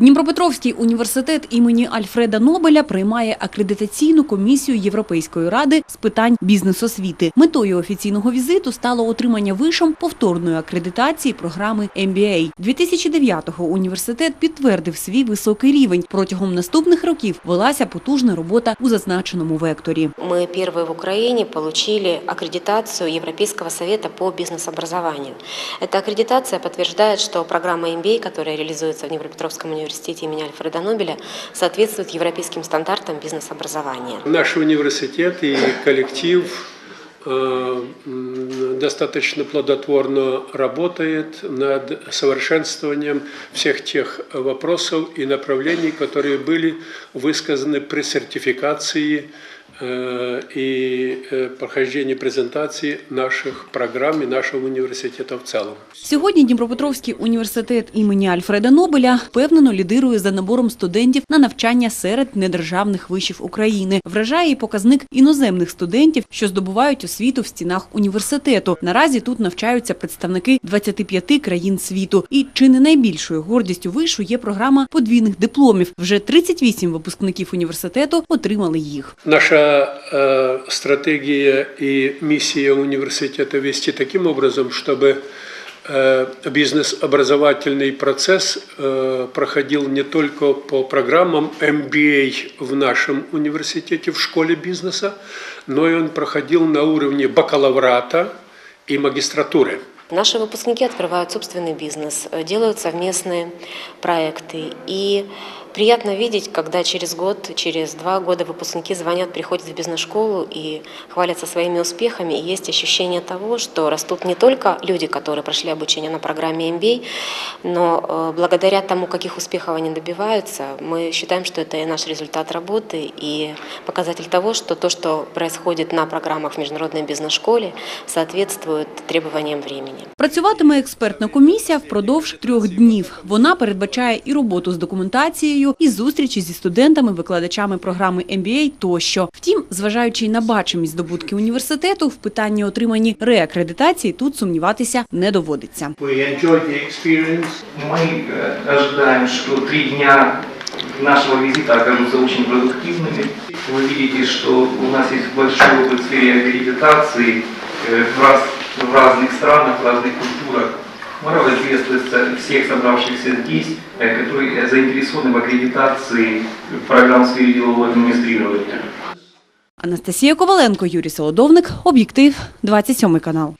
Дніпропетровський університет імені Альфреда Нобеля приймає акредитаційну комісію Європейської ради з питань бізнес-освіти. Метою офіційного візиту стало отримання вишом повторної акредитації програми MBA. 2009-го університет підтвердив свій високий рівень. Протягом наступних років велася потужна робота у зазначеному векторі. Мы первые в Украине получили аккредитацию Европейского совета по бизнес-образованию. Эта аккредитация подтверждает, что программа MBA, которая реализуется в Днепропетровском университете имени Альфреда Нобеля, соответствует европейским стандартам бизнес-образования. Наш университет и коллектив э, достаточно плодотворно работает над совершенствованием всех тех вопросов и направлений, которые были высказаны при сертификации и э, прохождении презентации наших программ и нашего университета в целом. Сьогодні Дніпропетровський університет імені Альфреда Нобеля впевнено лідирує за набором студентів на навчання серед недержавних вишів України. Вражає і показник іноземних студентів, що здобувають освіту в стінах університету. Наразі тут навчаються представники 25 країн світу. І чи не найбільшою гордістю вишу є програма подвійних дипломів. Вже 38 випускників університету отримали їх. Наша э, стратегия и миссия университета вести таким образом, чтобы э, бизнес-образовательный процесс э, проходил не только по программам MBA в нашем университете, в школе бизнеса, но и он проходил на уровне бакалаврата и магистратуры. Наши выпускники открывают собственный бизнес, э, делают совместные проекты. И приятно видеть, когда через год, через два года выпускники звонят, приходят в бизнес-школу и хвалятся своими успехами. И есть ощущение того, что растут не только люди, которые прошли обучение на программе MBA, но э, благодаря тому, каких успехов они добиваются, мы считаем, что это и наш результат работы, и показатель того, что то, что происходит на программах в международной бизнес-школе, соответствует требованиям времени. Працюватиме експертна комісія впродовж трьох днів. Вона передбачає і роботу з документацією, і зустрічі зі студентами, викладачами програми MBA тощо. Втім, зважаючи й на бачимість здобутки університету, в питанні отримані реакредитації тут сумніватися не доводиться. We enjoyed the experience. Мы э, ожидаем, что три дня нашего визита окажутся очень продуктивными. Вы видите, что у нас есть большой опыт в сфере аккредитации э, в, раз- в разных странах, в разных культурах. Мы рады приветствовать всех собравшихся здесь, э, которые заинтересованы в аккредитации программ в сфере делового администрирования. Анастасія Коваленко, Юрій Солодовник, Об'єктив, 27 канал.